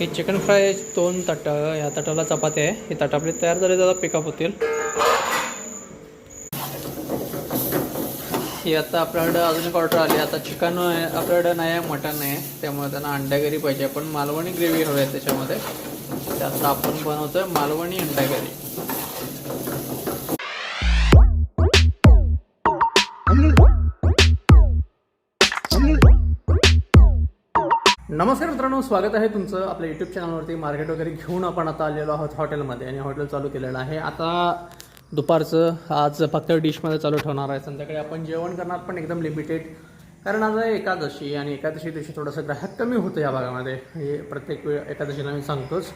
हे chicken fry दोन ताटं या ताटाला चपाती आहे. हे ताट आपले तयार झाले त्याला पिकअप होतील. ही आता आपल्याकडं अजून एक ऑर्डर आली. आता चिकन आपल्याकडं नाही आहे मटन नाही आहे. त्यामुळे त्यांना अंड्यागरी पाहिजे. पण मालवणी ग्रेव्ही हवी आहे त्याच्यामध्ये. त्यात आपण बनवतोय मालवणी अंडा करी नमस्कार मित्रांनो स्वागत आहे तुमचं आपल्या यूट्यूब चॅनलवरती मार्केट वगैरे घेऊन आपण आता आलेलो आहोत हॉटेलमध्ये आणि हॉटेल चालू केलेलं आहे. आता दुपारचं आज फक्त डिशमध्ये चालू ठेवणार आहे. संध्याकाळी आपण जेवण करणार पण एकदम लिमिटेड कारण आज एकादशी आणि एकादशी दिवशी थोडंसं ग्राहक कमी होतं या भागामध्ये. हे प्रत्येक वेळ एकादशीला मी सांगतोच.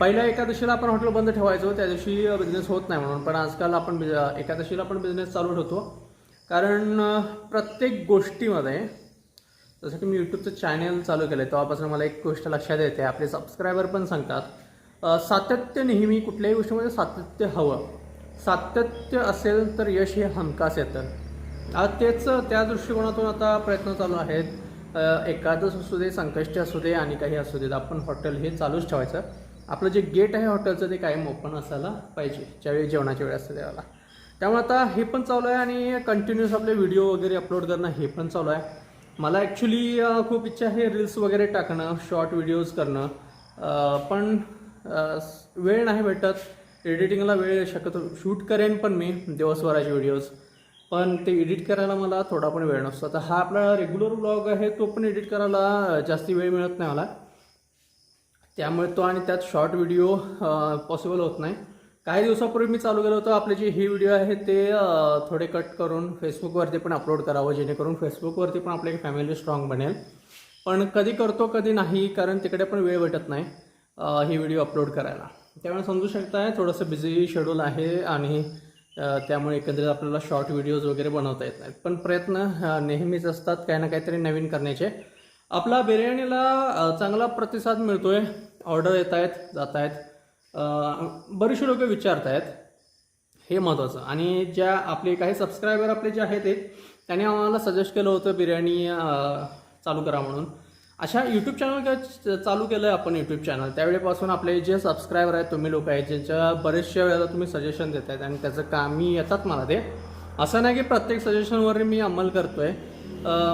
पहिल्या एकादशीला आपण हॉटेल बंद ठेवायचो. त्या दिवशी बिझनेस होत नाही म्हणून. पण आजकाल आपण एकादशीला पण बिझनेस चालू ठेवतो. कारण प्रत्येक गोष्टीमध्ये जसं की मी यूट्यूबचं चॅनल चालू केलं आहे तेव्हापासून मला एक गोष्ट लक्षात येते. आपले सबस्क्रायबर पण सांगतात सातत्य नेहमी कुठल्याही गोष्टीमध्ये सातत्य हवं. सातत्य असेल तर यश हे हमखास येतं. तेच त्या दृष्टिकोनातून आता प्रयत्न चालू आहेत. अ, एकादश असू दे संकष्टी असू दे आणि काही असू देत आपण हॉटेल हे चालूच ठेवायचं. आपलं जे गेट आहे हॉटेलचं ते कायम ओपन असायला पाहिजे ज्यावेळी जेवणाची वेळ असते त्यावेळेला त्यामुळे आता हे पण चालू आहे आणि कंटिन्युअस आपले व्हिडिओ वगैरे अपलोड करणं हे पण चालू आहे. मला ॲक्च्युली खूप इच्छा आहे रील्स वगैरे टाकणं शॉर्ट व्हिडिओज करणं. पण वेळ नाही भेटत. एडिटिंगला वेळ शक्यतो शूट करेन पण मी दिवसभराचे व्हिडिओज पण ते एडिट करायला मला थोडा पण वेळ नसतो. आता हा आपला रेग्युलर ब्लॉग आहे तो पण एडिट करायला जास्ती वेळ मिळत नाही मला. त्यामुळे तो आणि त्यात शॉर्ट व्हिडिओ पॉसिबल होत नाही. काही दिवसापूर्वी मी चालू केलं होतं आपले जे हे व्हिडिओ आहे ते थोडे कट करून फेसबुकवरती पण अपलोड करावं जेणेकरून फेसबुकवरती पण आपली फॅमिली स्ट्रॉंग बनेल. पण कधी करतो कधी नाही कारण तिकडे पण वेळ भेटत नाही ही हे व्हिडिओ अपलोड करायला. त्यामुळे समजू शकताय थोडंसं बिझी शेड्यूल आहे आणि त्यामुळे एकंदरीत आपल्याला शॉर्ट व्हिडिओज वगैरे बनवता येत नाहीत. पण प्रयत्न नेहमीच असतात काही ना काहीतरी नवीन करण्याचे. आपला बिर्याणीला चांगला प्रतिसाद मिळतोय. ऑर्डर येत आहेत जात आहेत बरेचसे लोक विचारत आहेत हे महत्त्वाचं आणि ज्या आपले काही सबस्क्रायबर आपले जे आहेत ते आम्हाला सजेस्ट केलं होतं बिर्याणी चालू करा म्हणून. अशा यूट्यूब चॅनल चालू केलं आहे आपण यूट्यूब चॅनल त्यावेळेपासून आपले जे सबस्क्रायबर आहेत तुम्ही लोक आहेत ज्यांच्या बरेचशा वेळेला तुम्ही सजेशन देत आहेत आणि त्याचं कामी येतात मला ते. असं नाही की प्रत्येक सजेशनवर मी अंमल करतो आहे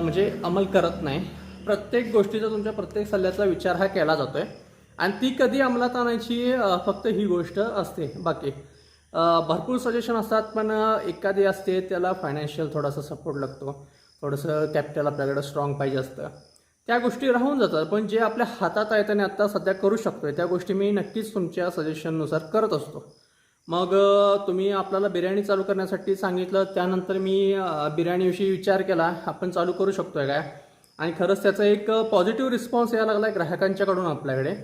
म्हणजे अंमल करत नाही. प्रत्येक गोष्टीचा तुमच्या प्रत्येक सल्ल्याचा विचार हा केला जातो आहे आणि ती कधी अंमलात आणायची फक्त ही गोष्ट असते. बाकी भरपूर सजेशन असतात पण एखादी असते त्याला फायनान्शियल थोडासा सपोर्ट लागतो. थोडंसं कॅपिटल आपल्याकडे स्ट्रॉंग पाहिजे असतं. त्या गोष्टी राहून जातात पण जे आपल्या हातात आहेत आणि आत्ता सध्या करू शकतो त्या गोष्टी मी नक्कीच तुमच्या सजेशननुसार करत असतो. मग तुम्ही आपल्याला बिर्याणी चालू करण्यासाठी सांगितलं त्यानंतर मी बिर्याणीविषयी विचार केला आपण चालू करू शकतो आहे काय? आणि खरंच त्याचा एक पॉझिटिव्ह रिस्पॉन्स यायला लागला आहे ग्राहकांच्याकडून आपल्याकडे.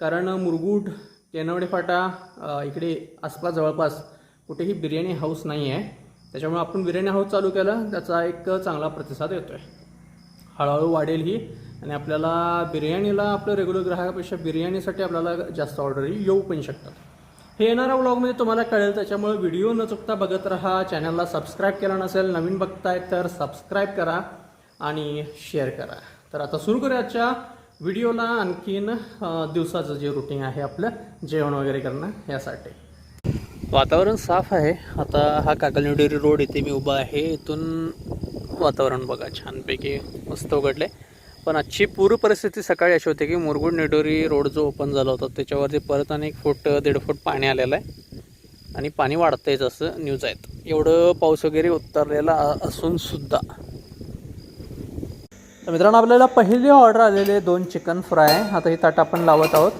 कारण मुरगुड केनवडे फाटा इकडे आसपास जवळपास कुठेही बिर्याणी हाऊस नाही आहे त्याच्यामुळे आपण बिर्याणी हाऊस चालू केलं. त्याचा एक चांगला प्रतिसाद येतो आहे हळूहळू वाढेल ही. आणि आपल्याला बिर्याणीला आपलं रेग्युलर ग्राहकापेक्षा बिर्याणीसाठी आपल्याला जास्त ऑर्डरी येऊ पण शकतात. हे येणाऱ्या व्लॉगमध्ये तुम्हाला कळेल. त्याच्यामुळे व्हिडिओ न चुकता बघत राहा. चॅनलला सबस्क्राईब केला नसेल नवीन बघताय तर सबस्क्राईब करा आणि शेअर करा. तर आता सुरू करूया आजच्या व्हिडिओला आणखीन दिवसाचं जे रुटीन आहे आपलं जेवण वगैरे करणं यासाठी. वातावरण साफ आहे. आता हा काकलनिवडेरी रोड इथे मी उभा आहे. इथून वातावरण बघा छानपैकी मस्त उघडले पण आजची पूर्व परिस्थिती सकाळी अशी होती की मुरगुड निडोरी रोड जो ओपन झाला होता त्याच्यावरती परत आणि एक फूट दीड फूट पाणी आलेलं आहे. आणि पाणी वाढतंय जसं न्यूज आहेत. एवढं पाऊस वगैरे उतरलेला असूनसुद्धा तर मित्रांनो आपल्याला पहिली ऑर्डर आलेली आहे दोन चिकन फ्राय आता ही ताट आपण लावत आहोत.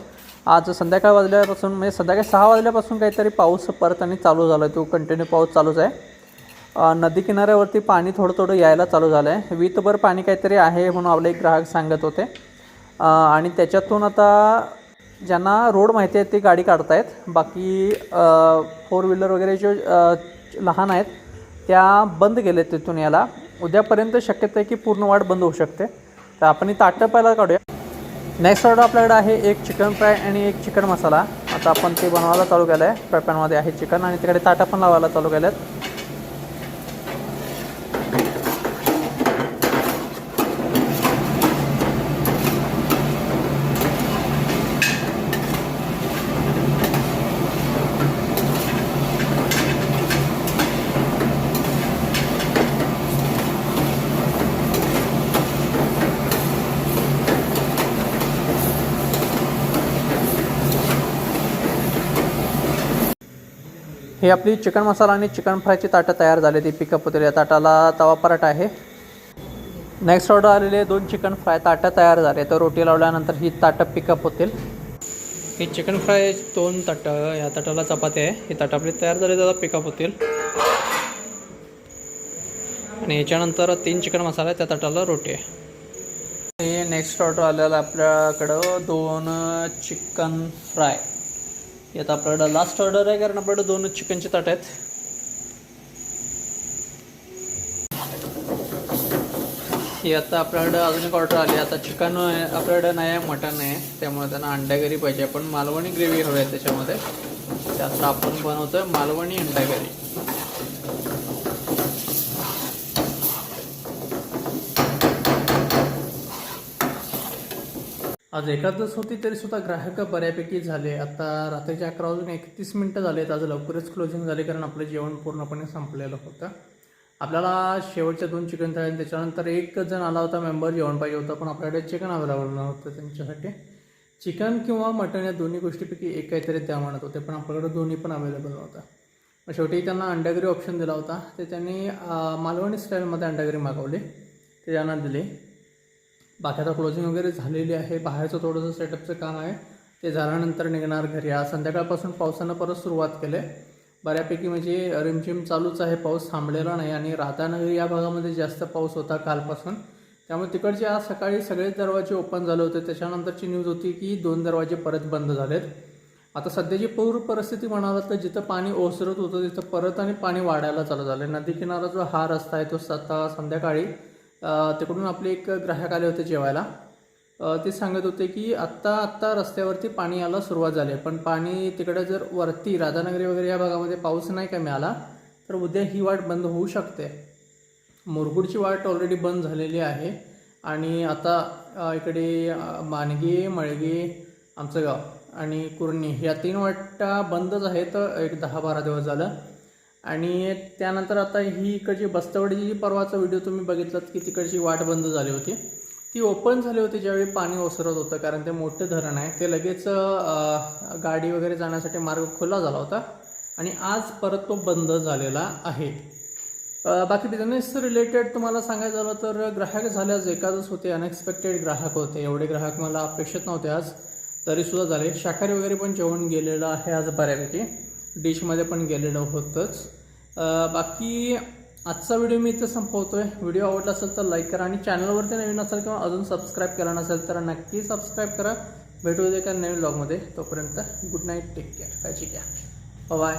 आज संध्याकाळ वाजल्यापासून म्हणजे संध्याकाळी सहा वाजल्यापासून काहीतरी पाऊस परत आणि चालू झाला आहे तो कंटिन्यू पाऊस चालूच आहे. नदी किनाऱ्यावरती पाणी थोडं थोडं यायला चालू झालं आहे वीतभर पाणी काहीतरी आहे म्हणून आपले एक ग्राहक सांगत होते. आणि त्याच्यातून आता ज्यांना रोड माहिती आहे ते गाडी काढतायत. बाकी फोर व्हीलर वगैरे जे लहान आहेत त्या बंद केलेत तिथून याला उद्यापर्यंत शक्यता आहे की पूर्ण वाट बंद होऊ शकते. तर आपण ही ताटं पहिला काढूया. नेक्स्ट ऑर्डर आपल्याकडे आहे एक चिकन फ्राय आणि एक चिकन मसाला आता आपण ते बनवायला चालू केलं आहे फ्राय पॅनमध्ये आहे चिकन आणि तिकडे ताटं पण लावायला चालू केलं ही आपली चिकन मसाला आणि चिकन फ्रायची ताटं तयार झाली ती पिकअप होतील या ताटाला तवा पराठा आहे. नेक्स्ट ऑर्डर आलेले दोन चिकन फ्राय ताटं तयार झाले तर रोटी लावल्यानंतर ही ताटं पिकअप होतील ही चिकन फ्राय दोन ताटं या ताटाला चपाती आहे. ही ताटं आपली तयार झाली त्याला पिकअप होतील आणि याच्यानंतर तीन चिकन मसाला आहे त्या ताटाला रोटी आहे. हे नेक्स्ट ऑर्डर आलेलं आपल्याकडं दोन चिकन फ्राय. आता आपल्याकडं लास्ट ऑर्डर आहे कारण आपल्याकडं दोनच चिकनचे ताट आहेत. ही आता आपल्याकडं अजून एक ऑर्डर आली. आता चिकन आपल्याकडं नाही आहे मटन आहे. त्यामुळे त्यांना अंड्यागरी पाहिजे. पण मालवणी ग्रेव्ही हवी आहे त्याच्यामध्ये. आता आपण बनवतोय मालवणी अंड्यागरी आज एकादस होती तरी सुद्धा ग्राहक बऱ्यापैकी झाले. आता रात्रीच्या अकरा वाजून एकतीस मिनटं झालेत. आज लवकरच क्लोजिंग झाले कारण आपलं जेवण पूर्णपणे संपलेलं होतं. आपल्याला शेवटच्या दोन चिकन थाळी आणि त्याच्यानंतर एक जण आला होता मेंबर जेवण पाहिजे होतं पण आपल्याकडे चिकन अवेलेबल नव्हतं त्यांच्यासाठी. चिकन किंवा मटण या दोन्ही गोष्टीपैकी एक काहीतरी त्या म्हणत होते पण आपल्याकडे दोन्ही पण अवेलेबल नव्हतं. मग शेवटी त्यांना अंडागरी ऑप्शन दिला होता. ते त्यांनी मालवणी स्टाईलमध्ये अंडागरी मागवली. ते त्यांना दिली. बाकी आता क्लोजिंग वगैरे झालेली आहे. बाहेरचं थोडंसं सेटअपचं काम आहे. ते झाल्यानंतर निघणार घरी. आज संध्याकाळपासून पावसानं परत सुरुवात केली आहे बऱ्यापैकी म्हणजे रिमझिम चालूच आहे. पाऊस थांबलेला नाही आणि राधानगरी या भागामध्ये जास्त पाऊस होता कालपासून. त्यामुळे तिकडचे आज सकाळी सगळेच दरवाजे ओपन झाले होते. त्याच्यानंतरची न्यूज होती की दोन दरवाजे परत बंद झालेत. आता सध्याची पूर परिस्थिती म्हणाला तर जिथं पाणी ओसरत होतं तिथं परत आणि पाणी वाढायला चालू झालं नदी किनारा जो हा रस्ता आहे तो सत्ता संध्याकाळी तिकडून आपले एक ग्राहक आले होते जेवायला. ते सांगत होते की आत्ता आत्ता रस्त्यावरती पाणी यायला सुरुवात झाली आहे. पण पाणी तिकडे जर वरती राधानगरी वगैरे या भागामध्ये पाऊस नाही का मिळाला तर उद्या ही वाट बंद होऊ शकते. मुरगुडची वाट ऑलरेडी बंद झालेली आहे. आणि आता इकडे मानगे मानगी आमचं गाव आणि कुर्णी ह्या तीन वाटा बंदच आहेत. एक दहा बारा दिवस झालं. आणि त्यानंतर आता ही इकडची बस्तवडीची जी परवाचा व्हिडिओ तुम्ही बघितलात की तिकडची वाट बंद झाली होती ती ओपन झाली होती ज्यावेळी पाणी ओसरत होतं कारण ते मोठं धरण आहे. ते लगेच गाडी वगैरे जाण्यासाठी मार्ग खुला झाला होता आणि आज परत तो बंद झालेला आहे. बाकी बिझनेस रिलेटेड तुम्हाला सांगायचं झालं तर ग्राहक झाल्याच एकादच होते अनएक्सपेक्टेड ग्राहक होते. एवढे ग्राहक मला अपेक्षित नव्हते आज तरीसुद्धा झाले. शाकाहारी वगैरे पण जेवण गेलेलं आहे आज बऱ्यापैकी डिशमध्ये पण गेलेलं होतंच. बाकी आजचा व्हिडिओ मी इथं संपवतोय. व्हिडिओ आवडला असेल तर लाईक करा आणि चॅनलवरती नवीन असेल किंवा अजून सबस्क्राईब केला नसेल तर नक्की सबस्क्राईब करा. भेटू दे का नवीन ब्लॉगमध्ये तोपर्यंत गुड नाईट टेक केअर. काळजी घ्या. बाय.